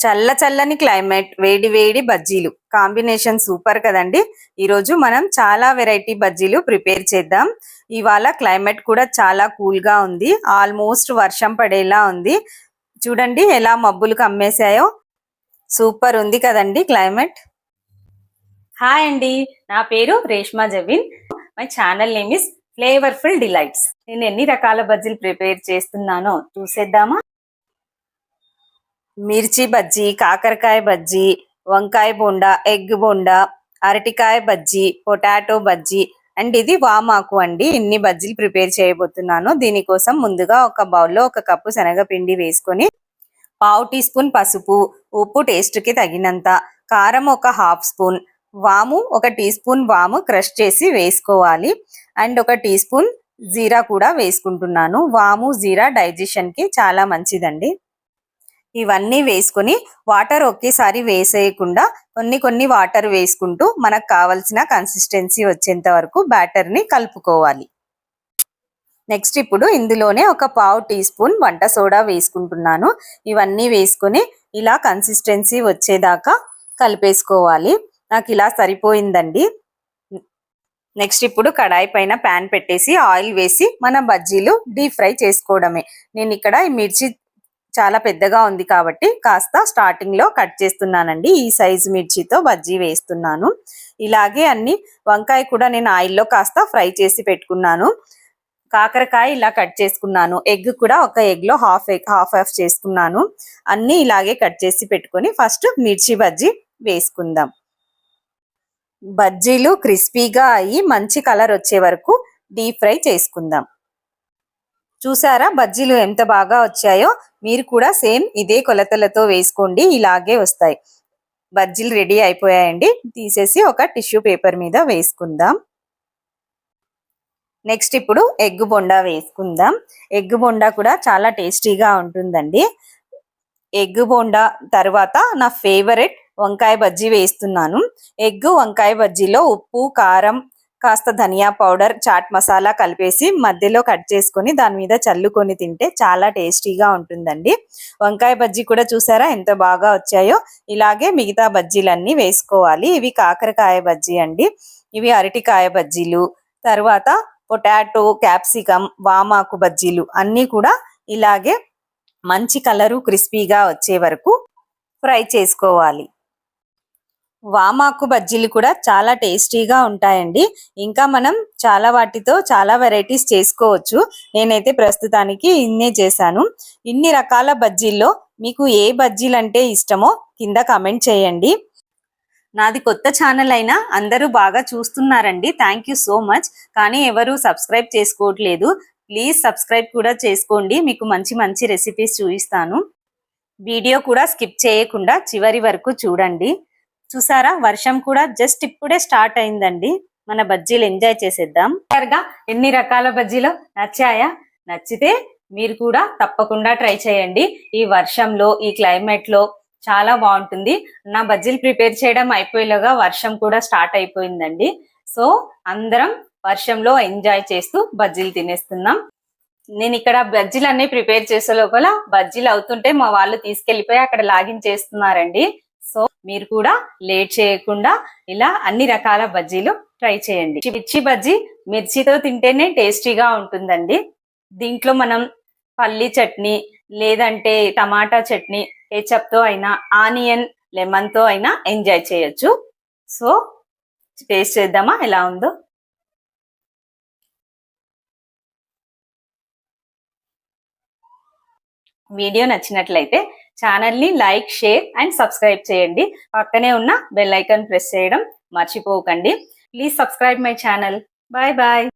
చల్ల చల్లని క్లైమేట్ వేడి వేడి బజ్జీలు. కాంబినేషన్ సూపర్ కదండి. ఈరోజు మనం చాలా వెరైటీ బజ్జీలు ప్రిపేర్ చేద్దాం. ఇవాళ క్లైమేట్ కూడా చాలా కూల్గా ఉంది. ఆల్మోస్ట్ వర్షం పడేలా ఉంది. చూడండి ఎలా మబ్బులు కమ్మేశాయో. సూపర్ ఉంది కదండి క్లైమేట్. హాయ్ అండి. నా పేరు Reshma Javeen. My channel name is flavourful delights. నేను ఎన్ని రకాల బజ్జీలు ప్రిపేర్ చేస్తున్నానో చూసేద్దామా? మిర్చి బజ్జీ కాకరకాయ బజ్జీ వంకాయ బోండా ఎగ్ బోండా అరటికాయ బజ్జీ పొటాటో బజ్జీ. అండ్ ఇది వామాకు అండి. ఇన్ని బజ్జీలు ప్రిపేర్ చేయబోతున్నాను. దీనికోసం ముందుగా ఒక బౌల్లో ఒక కప్పు శనగపిండి వేసుకొని పావు టీ స్పూన్ పసుపు ఉప్పు టేస్ట్కి తగినంత కారం ఒక హాఫ్ స్పూన్ వాము ఒక టీ స్పూన్ వాము క్రష్ చేసి వేసుకోవాలి. అండ్ ఒక టీ స్పూన్ జీరా కూడా వేసుకుంటున్నాను. వాము జీరా డైజెషన్కి చాలా మంచిదండి. ఇవన్నీ వేసుకొని వాటర్ ఒకేసారి వేసేయకుండా కొన్ని కొన్ని వాటర్ వేసుకుంటూ మనకు కావలసిన కన్సిస్టెన్సీ వచ్చేంత వరకు బ్యాటర్ని కలుపుకోవాలి. నెక్స్ట్ ఇప్పుడు ఇందులోనే ఒక పావు టీ స్పూన్ వంట సోడా వేసుకుంటున్నాను. ఇవన్నీ వేసుకొని ఇలా కన్సిస్టెన్సీ వచ్చేదాకా కలిపేసుకోవాలి. నాకు ఇలా సరిపోయిందండి. నెక్స్ట్ ఇప్పుడు కడాయి పైన ప్యాన్ పెట్టేసి ఆయిల్ వేసి మన బజ్జీలు డీప్ ఫ్రై చేసుకోవడమే. నేను ఇక్కడ ఈ మిర్చి చాలా పెద్దగా ఉంది కాబట్టి కాస్త స్టార్టింగ్లో కట్ చేస్తున్నానండి. ఈ సైజు మిర్చితో బజ్జీ వేస్తున్నాను. ఇలాగే అన్ని వంకాయ కూడా నేను ఆయిల్లో కాస్త ఫ్రై చేసి పెట్టుకున్నాను. కాకరకాయ ఇలా కట్ చేసుకున్నాను. ఎగ్ కూడా ఒక ఎగ్లో హాఫ్ ఎగ్ హాఫ్ హాఫ్ చేసుకున్నాను. అన్ని ఇలాగే కట్ చేసి పెట్టుకొని ఫస్ట్ మిర్చి బజ్జీ వేసుకుందాం. బజ్జీలు క్రిస్పీగా అయ్యి మంచి కలర్ వచ్చే వరకు డీప్ ఫ్రై చేసుకుందాం. చూసారా? బజ్జీలు ఎంత బాగా వచ్చాయో? మీరు కూడా సేమ్ ఇదే కొలతలతో వేసుకోండి ఇలాగే వస్తాయి. బజ్జీలు రెడీ అయిపోయాయండి. తీసేసి ఒక టిష్యూ పేపర్ మీద వేసుకుందాం. నెక్స్ట్ ఇప్పుడు ఎగ్ బొండా వేసుకుందాం. ఎగ్ బొండా కూడా చాలా టేస్టీగా ఉంటుందండి. ఎగ్ బొండా తర్వాత నా ఫేవరెట్ వంకాయ బజ్జీ వేస్తున్నాను. ఎగ్ వంకాయ బజ్జీలో ఉప్పు కారం కాస్త ధనియా పౌడర్ చాట్ మసాలా కలిపేసి మధ్యలో కట్ చేసుకొని దాని మీద చల్లుకొని తింటే చాలా టేస్టీగా ఉంటుందండి. వంకాయ బజ్జీ కూడా చూసారా ఎంత బాగా వచ్చాయో? ఇలాగే మిగతా బజ్జీలన్నీ వేసుకోవాలి. ఇవి కాకరకాయ బజ్జీ అండి. ఇవి అరటికాయ బజ్జీలు తర్వాత పొటాటో క్యాప్సికమ్ వామాకు బజ్జీలు అన్నీ కూడా ఇలాగే మంచి కలరు క్రిస్పీగా వచ్చే వరకు ఫ్రై చేసుకోవాలి. వామాకు బజ్జీలు కూడా చాలా టేస్టీగా ఉంటాయండి. ఇంకా మనం చాలా వాటితో చాలా వెరైటీస్ చేసుకోవచ్చు. నేనైతే ప్రస్తుతానికి ఇన్నే చేశాను. ఇన్ని రకాల బజ్జీల్లో మీకు ఏ బజ్జీలు అంటే ఇష్టమో కింద కమెంట్ చేయండి. నాది కొత్త ఛానల్ అయినా అందరూ బాగా చూస్తున్నారండి. Thank you so much. కానీ ఎవరు సబ్స్క్రైబ్ చేసుకోవట్లేదు. ప్లీజ్ సబ్స్క్రైబ్ కూడా చేసుకోండి. మీకు మంచి మంచి రెసిపీస్ చూపిస్తాను. వీడియో కూడా స్కిప్ చేయకుండా చివరి వరకు చూడండి. చూసారా? వర్షం కూడా జస్ట్ ఇప్పుడే స్టార్ట్ అయిందండి. మన బజ్జీలు ఎంజాయ్ చేసేద్దాం. గా ఎన్ని రకాల బజ్జీలు నచ్చాయా? నచ్చితే మీరు కూడా తప్పకుండా ట్రై చేయండి. ఈ వర్షంలో ఈ క్లైమేట్లో చాలా బాగుంటుంది. నా బజ్జీలు ప్రిపేర్ చేయడం అయిపోయేలాగా వర్షం కూడా స్టార్ట్ అయిపోయిందండి. సో అందరం వర్షంలో ఎంజాయ్ చేస్తూ బజ్జీలు తినేస్తున్నాం. నేను ఇక్కడ బజ్జీలు అన్ని ప్రిపేర్ చేసే లోపల బజ్జీలు అవుతుంటే మా వాళ్ళు తీసుకెళ్ళిపోయి అక్కడ లాగిన్ చేస్తున్నారండి. సో మీరు కూడా లేట్ చేయకుండా ఇలా అన్ని రకాల బజ్జీలు ట్రై చేయండి. మిర్చి బజ్జీ మిర్చితో తింటేనే టేస్టీగా ఉంటుందండి. దీంట్లో మనం పల్లి చట్నీ లేదంటే టమాటా చట్నీ కేచప్తో అయినా ఆనియన్ లెమన్తో అయినా ఎంజాయ్ చేయొచ్చు. సో టేస్ట్ చేద్దామా? ఎలా ఉందో? వీడియో నచ్చినట్లయితే ఛానల్ని లైక్ షేర్ అండ్ సబ్స్క్రైబ్ చేయండి. పక్కనే ఉన్న బెల్ ఐకాన్ ప్రెస్ చేయడం మర్చిపోకండి. Please subscribe my channel. Bye bye.